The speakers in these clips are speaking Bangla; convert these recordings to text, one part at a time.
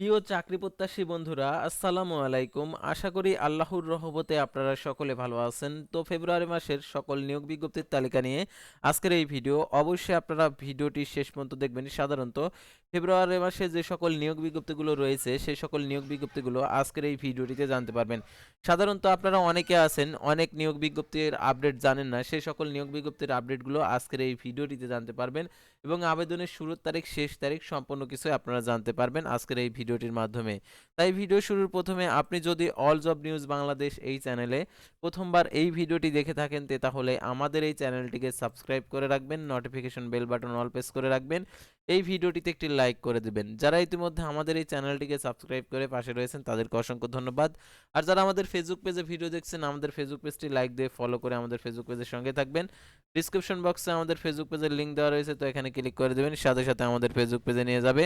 প্রিয় চাকরি প্রত্যাশী বন্ধুরা, আসসালামু আলাইকুম। আশা করি আল্লাহর রহমতে আপনারা সকলে ভালো আছেন। তো ফেব্রুয়ারি মাসের সকল নিয়োগ বিজ্ঞপ্তির তালিকা নিয়ে আজকের এই ভিডিও। অবশ্যই আপনারা ভিডিওটি শেষ পর্যন্ত দেখবেন। সাধারণত ফেব্রুয়ারি মাসে যে সকল নিয়োগ বিজ্ঞপ্তিগুলো রয়েছে, সেই সকল নিয়োগ বিজ্ঞপ্তিগুলো আজকের এই ভিডিওটিতে জানতে পারবেন। সাধারণত আপনারা অনেকে আছেন, অনেক নিয়োগ বিজ্ঞপ্তির আপডেট জানেন না, সেই সকল নিয়োগ বিজ্ঞপ্তির আপডেটগুলো আজকের এই ভিডিওটিতে জানতে পারবেন এবং আবেদনের শুরুর তারিখ, শেষ তারিখ সম্পূর্ণ কিছু আপনারা জানতে পারবেন আজকের এই ভিডিওটির মাধ্যমে। তাই ভিডিও শুরুর প্রথমে আপনি যদি অল জব নিউজ বাংলাদেশ এই চ্যানেলে প্রথমবার এই ভিডিওটি দেখে থাকেন, তে তাহলে আমাদের এই চ্যানেলটিকে সাবস্ক্রাইব করে রাখবেন, notification bell button all press করে রাখবেন। এই ভিডিওটিতে একটি লাইক করে দিবেন। যারা ইতিমধ্যে আমাদের এই চ্যানেলটিকে সাবস্ক্রাইব করে পাশে রয়েছেন, তাদেরকে অসংখ্য ধন্যবাদ। আর যারা আমাদের ফেসবুক পেজে ভিডিও দেখছেন, আমাদের ফেসবুক পেজটি লাইক দিয়ে ফলো করে আমাদের ফেসবুক পেজের সঙ্গে থাকবেন। ডিসক্রিপশন বক্সে আমাদের ফেসবুক পেজের লিঙ্ক দেওয়া রয়েছে, তো এখানে ক্লিক করে দেবেন, সাথে সাথে আমাদের ফেসবুক পেজে নিয়ে যাবে।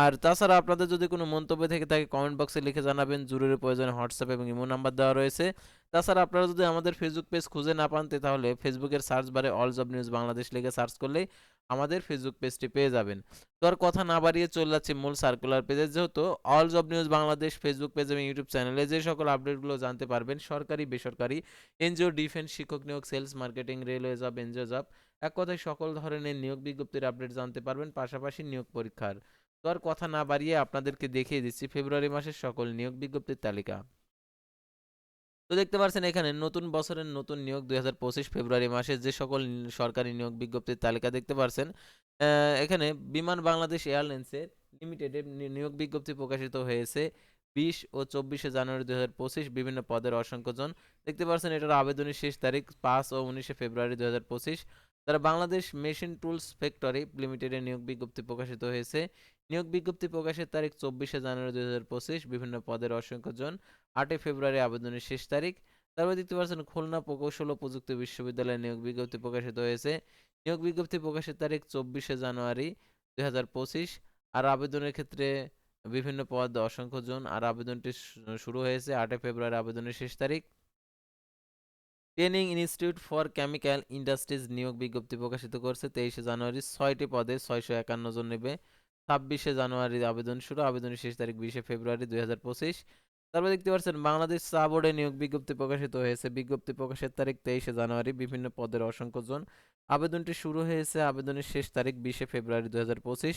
আর তাছাড়া আপনাদের যদি কোনো মন্তব্য থেকে থাকে কমেন্ট বক্সে লিখে জানাবেন, জরুরি প্রয়োজনে হোয়াটসঅ্যাপ এবং ইমো নাম্বার দেওয়া রয়েছে। তাছাড়া আপনারা যদি আমাদের ফেসবুক পেজ খুঁজে না পান তাহলে ফেসবুকের সার্চ বারে অল জব নিউজ বাংলাদেশ লিখে সার্চ করলেই আমাদের ফেসবুক পেজটি পেয়ে যাবেন। তো আর কথা না বাড়িয়ে চলে যাচ্ছে মূল সার্কুলার পেজে যেহেতু all job news Bangladesh Facebook page এবং ইউটিউব চ্যানেলে যে সকল আপডেটগুলো জানতে পারবেন, সরকারি, বেসরকারি এনজিও ডিফেন্স শিক্ষক নিয়োগ sales marketing railway job NGO job এক কথায় সকল ধরনের নিয়োগ বিজ্ঞপ্তির আপডেট জানতে পারবেন, পাশাপাশি নিয়োগ পরীক্ষার। তো আর কথা না বাড়িয়ে আপনাদেরকে দেখিয়ে দিচ্ছি, ফেব্রুয়ারি মাসের সকল নিয়োগ বিজ্ঞপ্তির তালিকা। তো দেখতে পাচ্ছেন এখানে নতুন বছরের নতুন নিয়োগ দুই হাজার পঁচিশ ফেব্রুয়ারি মাসে যে সকল সরকারি নিয়োগ বিজ্ঞপ্তির তালিকা দেখতে পাচ্ছেন এখানে বিমান বাংলাদেশ এয়ারলাইন্সের লিমিটেডে নিয়োগ বিজ্ঞপ্তি প্রকাশিত হয়েছে বিশ ও চব্বিশে জানুয়ারি দুই হাজার পঁচিশ বিভিন্ন পদের অসংখ্যজন দেখতে পাচ্ছেন এটার আবেদনের শেষ তারিখ পাঁচ ও উনিশে ফেব্রুয়ারি দুই হাজার পঁচিশ। তারা বাংলাদেশ মেশিন টুলস ফ্যাক্টরি লিমিটেডের নিয়োগ বিজ্ঞপ্তি প্রকাশিত হয়েছে। নিয়োগ বিজ্ঞপ্তি প্রকাশের তারিখ চব্বিশে জানুয়ারি দুই হাজার পঁচিশ, বিভিন্ন পদের অসংখ্য জন। আটই ফেব্রুয়ারি আবেদনের শেষ তারিখ। তারপর দেখতে পাচ্ছেন, খুলনা প্রকৌশল ও প্রযুক্তি বিশ্ববিদ্যালয়ে নিয়োগ বিজ্ঞপ্তি প্রকাশিত হয়েছে। নিয়োগ বিজ্ঞপ্তি প্রকাশের তারিখ চব্বিশে জানুয়ারি দু হাজার পঁচিশ। আর আবেদনের ক্ষেত্রে বিভিন্ন পদ অসংখ্য জন। আর আবেদনটি শুরু হয়েছে আটই ফেব্রুয়ারি আবেদনের শেষ তারিখ। Training institute for chemical industries নিয়োগ বিজ্ঞপ্তি প্রকাশিত করছে তেইশে জানুয়ারি, ছয়টি পদে ছয়শো একান্ন জন নেবে। ছাব্বিশে জানুয়ারি আবেদন শুরু, আবেদনের শেষ তারিখ বিশে ফেব্রুয়ারি দুই হাজার পঁচিশ। তারপর দেখতে পাচ্ছেন, বাংলাদেশ চা বোর্ডে নিয়োগ বিজ্ঞপ্তি প্রকাশিত হয়েছে। বিজ্ঞপ্তি প্রকাশের তারিখ তেইশে জানুয়ারি, বিভিন্ন পদের অসংখ্য জন। আবেদনটি শুরু হয়েছে আবেদনের শেষ তারিখ বিশে ফেব্রুয়ারি দুই হাজার পঁচিশ।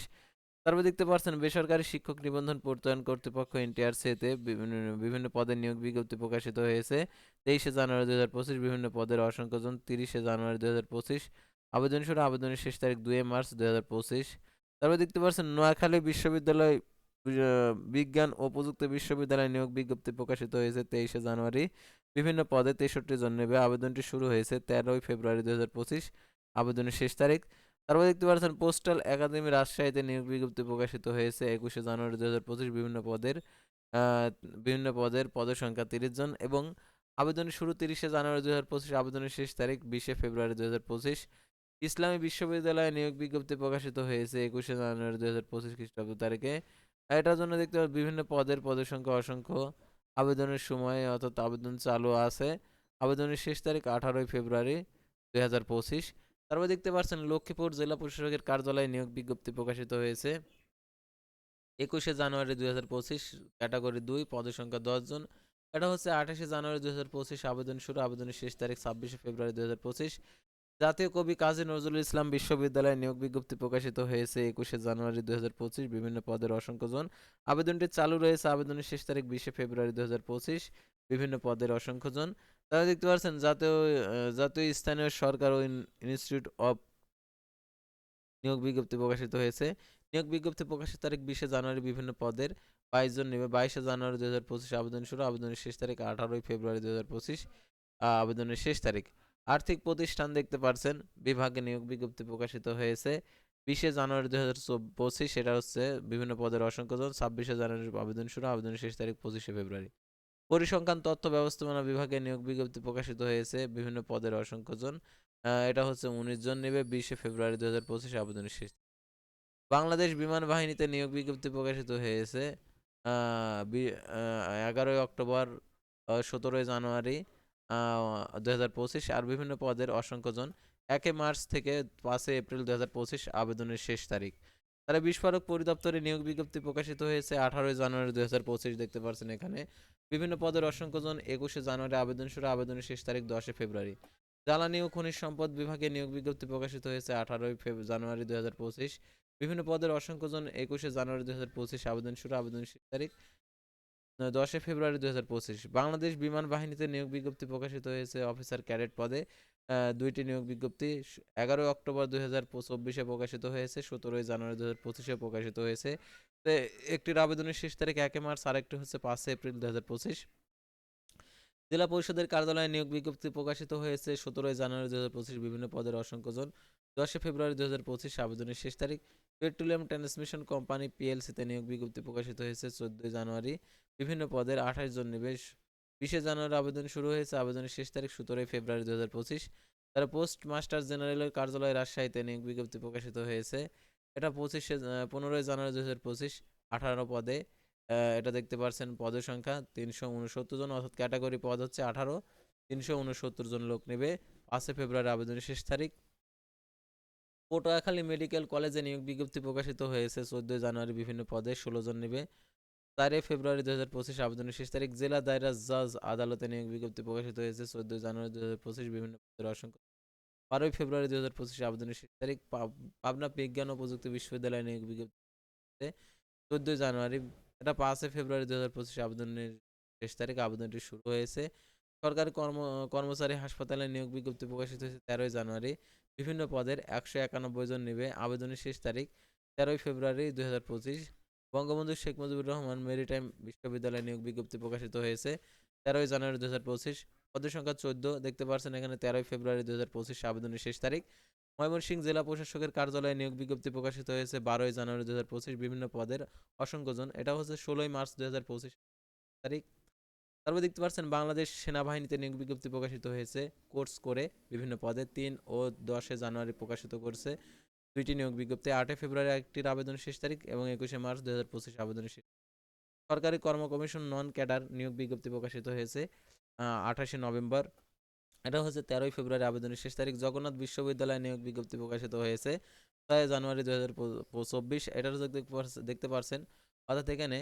তারপর দেখতে পাচ্ছেন বেসরকারি শিক্ষক নিবন্ধন প্রত্যয়ন কর্তৃপক্ষ এনটিআরসিতে বিভিন্ন বিভিন্ন পদের নিয়োগ বিজ্ঞপ্তি প্রকাশিত হয়েছে। তেইশে জানুয়ারি দুই হাজার পঁচিশ বিভিন্ন পদের অসংখ্য জন, তিরিশে জানুয়ারি দুই হাজার পঁচিশ, আবেদন শুরু, আবেদনের শেষ তারিখ দুই মার্চ দুই হাজার পঁচিশ। তারপর দেখতে পাচ্ছেন নোয়াখালী বিশ্ববিদ্যালয় বিজ্ঞান ও প্রযুক্তি বিশ্ববিদ্যালয় নিয়োগ বিজ্ঞপ্তি প্রকাশিত হয়েছে তেইশে জানুয়ারি। বিভিন্ন পদে তেষট্টি জন নেবে। আবেদনটি শুরু হয়েছে তেরোই ফেব্রুয়ারি দুই হাজার পঁচিশ, আবেদনের শেষ তারিখ। তারপর দেখতে পাচ্ছেন, পোস্টাল একাডেমি রাজশাহীতে নিয়োগ বিজ্ঞপ্তি প্রকাশিত হয়েছে একুশে জানুয়ারি দুই হাজার পঁচিশ বিভিন্ন পদের বিভিন্ন পদের পদের সংখ্যা তিরিশ জন এবং আবেদনের শুরু তিরিশে জানুয়ারি দুই হাজার পঁচিশ, আবেদনের শেষ তারিখ বিশে ফেব্রুয়ারি দুই হাজার পঁচিশ। ইসলামী বিশ্ববিদ্যালয়ে নিয়োগ বিজ্ঞপ্তি প্রকাশিত হয়েছে একুশে জানুয়ারি দু হাজার পঁচিশ খ্রিস্টাব্দ তারিখে। এটার জন্য দেখতে পাবেন বিভিন্ন পদের পদের সংখ্যা অসংখ্য আবেদনের সময় অর্থাৎ আবেদন চালু আছে। আবেদনের শেষ তারিখ আঠারোই ফেব্রুয়ারি দুই হাজার পঁচিশ। তারপর দেখতে পাচ্ছেন লক্ষ্মীপুর জেলা প্রশাসকের কার্যালয়ে নিয়োগ বিজ্ঞপ্তি প্রকাশিত হয়েছে। একুশে জানুয়ারি দুই হাজার পঁচিশ, ক্যাটাগরি দুই, পদের সংখ্যা দশ জন। এটা হচ্ছে আঠাশে জানুয়ারি দুই হাজার পঁচিশ, আবেদন শুরু, আবেদনের শেষ তারিখ ছাব্বিশে ফেব্রুয়ারি দুই হাজার পঁচিশ। জাতীয় কবি কাজী নজরুল ইসলাম বিশ্ববিদ্যালয়ে নিয়োগ বিজ্ঞপ্তি প্রকাশিত হয়েছে একুশে জানুয়ারি দুই হাজার পঁচিশ, বিভিন্ন পদের অসংখ্য জন। আবেদনটি চালু রয়েছে, আবেদনের শেষ তারিখ বিশে ফেব্রুয়ারি দুই হাজার পঁচিশ, বিভিন্ন পদের অসংখ্য জন। তারা দেখতে পাচ্ছেন জাতীয় জাতীয় স্থানীয় সরকার ও ইনস্টিটিউট অফ নিয়োগ বিজ্ঞপ্তি প্রকাশিত হয়েছে। নিয়োগ বিজ্ঞপ্তি প্রকাশের তারিখ বিশে জানুয়ারি বিভিন্ন পদের। বাইশ জন নেবে। বাইশে জানুয়ারি দুই হাজার পঁচিশ আবেদন শুরু। আবেদনের শেষ তারিখ আঠারোই ফেব্রুয়ারি দুই হাজার পঁচিশ আবেদনের শেষ তারিখ। আর্থিক প্রতিষ্ঠান দেখতে পারছেন, বিভাগে নিয়োগ বিজ্ঞপ্তি প্রকাশিত হয়েছে। বিশে জানুয়ারি দুই হাজার পঁচিশ, সেটা হচ্ছে বিভিন্ন পদের অসংখ্য জন। ছাব্বিশে জানুয়ারি আবেদন শুরু। আবেদনের শেষ তারিখ পঁচিশে ফেব্রুয়ারি। পরিসংখ্যান তথ্য ব্যবস্থাপনা বিভাগে নিয়োগ বিজ্ঞপ্তি প্রকাশিত হয়েছে বিভিন্ন পদের অসংখ্য জন এটা হচ্ছে উনিশ জন নেবে, বিশে ফেব্রুয়ারি দুই হাজার পঁচিশ আবেদনের শেষ। বাংলাদেশ বিমান বাহিনীতে নিয়োগ বিজ্ঞপ্তি প্রকাশিত হয়েছে এগারোই অক্টোবর সতেরোই জানুয়ারি দুই হাজার পঁচিশ, আর বিভিন্ন পদের অসংখ্য জন একে মার্চ থেকে পাঁচই এপ্রিল দুই হাজার পঁচিশ আবেদনের শেষ তারিখ। তারা বিস্ফোরক পরিদপ্তরে নিয়োগ বিজ্ঞপ্তি প্রকাশিত হয়েছে আঠারোই জানুয়ারি দুই হাজার পঁচিশ, দেখতে পাচ্ছেন এখানে। বিভিন্ন পদের অসংখ্য জন একুশে জানুয়ারি আবেদন শুরু, আবেদনের শেষ তারিখ দশে ফেব্রুয়ারি। জ্বালানি ও খনিজ সম্পদ বিভাগে নিয়োগ বিজ্ঞপ্তি প্রকাশিত হয়েছে আঠারোই জানুয়ারি দুই হাজার পঁচিশ। বিভিন্ন পদের অসংখ্য জন একুশে জানুয়ারি দুই হাজার পঁচিশ আবেদন শুরু, আবেদনের শেষ তারিখ দশই ফেব্রুয়ারি দুই হাজার পঁচিশ। বাংলাদেশ বিমান বাহিনীতে নিয়োগ বিজ্ঞপ্তি প্রকাশিত হয়েছে অফিসার ক্যাডেট পদে। দুইটি নিয়োগ বিজ্ঞপ্তি এগারোই অক্টোবর দুই হাজার চব্বিশে প্রকাশিত হয়েছে, সতেরোই জানুয়ারি দুই হাজার পঁচিশে প্রকাশিত হয়েছে। তো একটির আবেদনের শেষ তারিখ একে মার্চ, আরেকটি হচ্ছে পাঁচই এপ্রিল দুই হাজার পঁচিশ। জেলা পরিষদের কার্যালয়ে নিয়োগ বিজ্ঞপ্তি প্রকাশিত হয়েছে, সতেরোই জানুয়ারি দুই হাজার পঁচিশ বিভিন্ন পদের অসংখ্য জন দশই ফেব্রুয়ারি দুই হাজার পঁচিশ আবেদনের শেষ তারিখ। পেট্রোলিয়াম ট্রান্সমিশন কোম্পানি পিএলসিতে নিয়োগ বিজ্ঞপ্তি প্রকাশিত হয়েছে, চোদ্দই জানুয়ারি। বিভিন্ন পদের আঠাশ জন নিবেশ বিশে জানুয়ারি আবেদন শুরু হয়েছে। আবেদনের শেষ তারিখ সতেরোই ফেব্রুয়ারি দু হাজার পঁচিশ। তারা পোস্ট মাস্টার জেনারেলের কার্যালয় রাজশাহীতে নিয়োগ বিজ্ঞপ্তি প্রকাশিত হয়েছে। এটা পঁচিশে পনেরোই জানুয়ারি দু হাজার পঁচিশ, আঠারো পদে। এটা দেখতে পাচ্ছেন পদের সংখ্যা তিনশো উনসত্তর জন, অর্থাৎ ক্যাটাগরি পদ হচ্ছে আঠারো। তিনশো উনসত্তর জন লোক নেবে। পাঁচই ফেব্রুয়ারি আবেদনের শেষ তারিখ। পটুয়াখালী মেডিকেল কলেজে নিয়োগ বিজ্ঞপ্তি প্রকাশিত হয়েছে। চোদ্দই জানুয়ারি বিভিন্ন পদে ষোলো জন নেবে। চারই ফেব্রুয়ারি দু হাজার পঁচিশ, আবেদনের শেষ তারিখ জেলা দায়রা জজ আদালতে নিয়োগ বিজ্ঞপ্তি প্রকাশিত হয়েছে। চোদ্দই জানুয়ারি দু হাজার পঁচিশ, বিভিন্ন পদের অসংখ্য। বারোই ফেব্রুয়ারি দু হাজার পঁচিশ, আবেদনের শেষ তারিখ পাব- পাবনা বিজ্ঞান ও প্রযুক্তি বিশ্ববিদ্যালয়ে নিয়োগ বিজ্ঞপ্তি চোদ্দই জানুয়ারি, এটা পাঁচই ফেব্রুয়ারি দু হাজার পঁচিশ, আবেদনের শেষ তারিখ, আবেদনটি শুরু হয়েছে। সরকারি কর্ম কর্মচারী হাসপাতালে নিয়োগ বিজ্ঞপ্তি প্রকাশিত হয়েছে তেরোই জানুয়ারি। বিভিন্ন পদের একশো একানব্বই জন নেবে। আবেদনের শেষ তারিখ তেরোই ফেব্রুয়ারি দুই হাজার পঁচিশ। বঙ্গবন্ধু শেখ মুজিবুর রহমান মেরিটাইম বিশ্ববিদ্যালয়ে নিয়োগ বিজ্ঞপ্তি প্রকাশিত হয়েছে তেরোই জানুয়ারি দুই হাজার পঁচিশ। পদের সংখ্যা চোদ্দ। দেখতে পাচ্ছেন এখানে তেরোই ফেব্রুয়ারি দুই হাজার পঁচিশ আবেদনের শেষ তারিখ। ময়মনসিংহ জেলা প্রশাসকের কার্যালয়ে নিয়োগ বিজ্ঞপ্তি প্রকাশিত হয়েছে বারোই জানুয়ারি দু হাজার পঁচিশ বিভিন্ন পদের অসংখ্য জন এটা হচ্ছে ষোলোই মার্চ দুই হাজার পঁচিশ তারিখ। তারপর দেখতে পাচ্ছেন বাংলাদেশ সেনাবাহিনীতে নিয়োগ বিজ্ঞপ্তি প্রকাশিত হয়েছে। কোর্স করে বিভিন্ন পদে তিন ও দশে জানুয়ারি প্রকাশিত করছে। দুইটি নিয়োগ বিজ্ঞপ্তি, আটই ফেব্রুয়ারি একটির আবেদন শেষ তারিখ এবং একুশে মার্চ দু হাজার পঁচিশ আবেদনের শেষ সরকারি কর্ম কমিশন নন ক্যাডার নিয়োগ বিজ্ঞপ্তি প্রকাশিত হয়েছে আঠাশে নভেম্বর। এটা হচ্ছে তেরোই ফেব্রুয়ারি আবেদনের শেষ তারিখ। জগন্নাথ বিশ্ববিদ্যালয়ে নিয়োগ বিজ্ঞপ্তি প্রকাশিত হয়েছে, ছয় জানুয়ারি দু হাজার চব্বিশ এটার দেখতে পারছ- দেখতে পারছেন, অর্থাৎ এখানে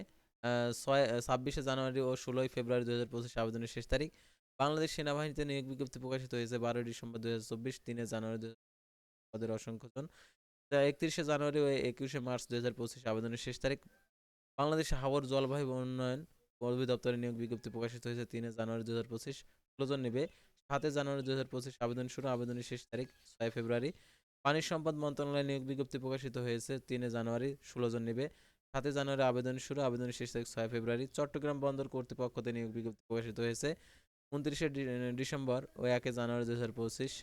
ছয়, ছাব্বিশে জানুয়ারি ও ষোলোই ফেব্রুয়ারি দু হাজার পঁচিশ আবেদনের শেষ তারিখ। বাংলাদেশ সেনাবাহিনীতে নিয়োগ বিজ্ঞপ্তি প্রকাশিত হয়েছে বারোই ডিসেম্বর দু হাজার চব্বিশ, তিনে জানুয়ারি দু পদের অসংখ্য জন একত্রিশে জানুয়ারি ও একুশে মার্চ দু হাজার পঁচিশ আবেদনের শেষ তারিখ। বাংলাদেশ হাওর জলবায়ু উন্নয়ন অধিদপ্তরে নিয়োগ বিজ্ঞপ্তি প্রকাশিত হয়েছে তিনে জানুয়ারি দু হাজার পঁচিশ। ষোলো জন নেবে সাতই জানুয়ারি দু হাজার পঁচিশ আবেদন শুরু। আবেদনের শেষ তারিখ ছয় ফেব্রুয়ারি। পানি সম্পদ মন্ত্রণালয়ে নিয়োগ বিজ্ঞপ্তি প্রকাশিত হয়েছে তিনে জানুয়ারি। ষোলো জন নেবে সাতই জানুয়ারি আবেদন শুরু। আবেদনের শেষ তারিখ ছয় ফেব্রুয়ারি। চট্টগ্রাম বন্দর কর্তৃপক্ষতে নিয়োগ বিজ্ঞপ্তি প্রকাশিত হয়েছে উনত্রিশে ডিসেম্বর ও একে জানুয়ারি দু হাজার পঁচিশ।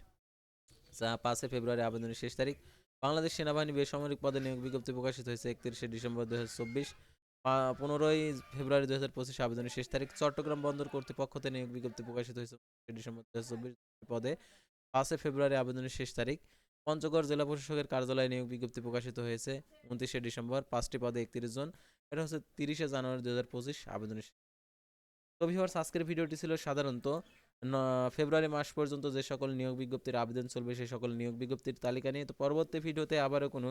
যা পাঁচই ফেব্রুয়ারি আবেদনের শেষ তারিখ। বাংলাদেশ সেনাবাহিনী বেসামরিক পদে নিয়োগ বিজ্ঞপ্তি প্রকাশিত হয়েছে একত্রিশে ডিসেম্বর দু হাজার চব্বিশ পনেরোই ফেব্রুয়ারি দু হাজার পঁচিশ আবেদনের শেষ তারিখ চট্টগ্রাম বন্দর কর্তৃপক্ষ থেকে নিয়োগ বিজ্ঞপ্তি প্রকাশিত হয়েছে ডিসেম্বর দু হাজার চব্বিশ পদে পাঁচই ফেব্রুয়ারি আবেদনের শেষ তারিখ পঞ্চগড় জেলা প্রশাসকের কার্যালয়ে নিয়োগ বিজ্ঞপ্তি প্রকাশিত হয়েছে উনত্রিশে ডিসেম্বর, পাঁচটি পদে একত্রিশ জন এটা হচ্ছে তিরিশে জানুয়ারি দু হাজার পঁচিশ আবেদনের। তো ভিউয়ার্স আজকের ভিডিওটি ছিল সাধারণত ফেব্রুয়ারি মাস পর্যন্ত যে সকল নিয়োগ বিজ্ঞপ্তির আবেদন চলবে সেই সকল নিয়োগ বিজ্ঞপ্তির তালিকা নিয়ে তো পরবর্তী ভিডিওতে আবারও কোনো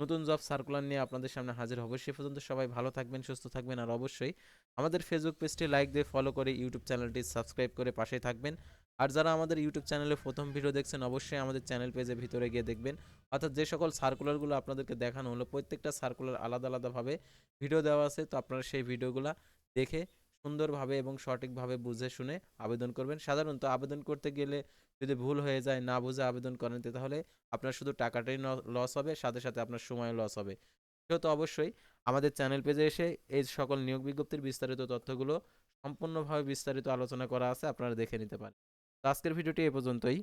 নতুন জব সার্কুলার নিয়ে আপনাদের সামনে হাজির হব। সে পর্যন্ত সবাই ভালো থাকবেন, সুস্থ থাকবেন আর অবশ্যই আমাদের ফেসবুক পেজটি লাইক দিয়ে ফলো করে ইউটিউব চ্যানেলটি সাবস্ক্রাইব করে পাশেই থাকবেন। আর যারা আমাদের ইউটিউব চ্যানেলে প্রথম ভিডিও দেখছেন, অবশ্যই আমাদের চ্যানেল পেজে ভিতরে গিয়ে দেখবেন। অর্থাৎ যে সকল সার্কুলারগুলো আপনাদেরকে দেখানো হলো, প্রত্যেকটা সার্কুলার আলাদা আলাদাভাবে ভিডিও দেওয়া আছে, তো আপনারা সেই ভিডিওগুলো দেখে সুন্দরভাবে এবং সঠিকভাবে বুঝে শুনে আবেদন করবেন। সাধারণত আবেদন করতে গেলে যদি ভুল হয়ে যায়, না বুঝে আবেদন করেন তাহলে আপনার শুধু টাকাটাই লস হবে, সাথে সাথে আপনার সময় লস হবে। সেহেতু অবশ্যই আমাদের চ্যানেল পেজে এসে এই সকল নিয়োগ বিজ্ঞপ্তির বিস্তারিত তথ্যগুলো সম্পূর্ণভাবে বিস্তারিত আলোচনা করা আছে, আপনারা দেখে নিতে পারেন। আজকের ভিডিওটি এ পর্যন্তই।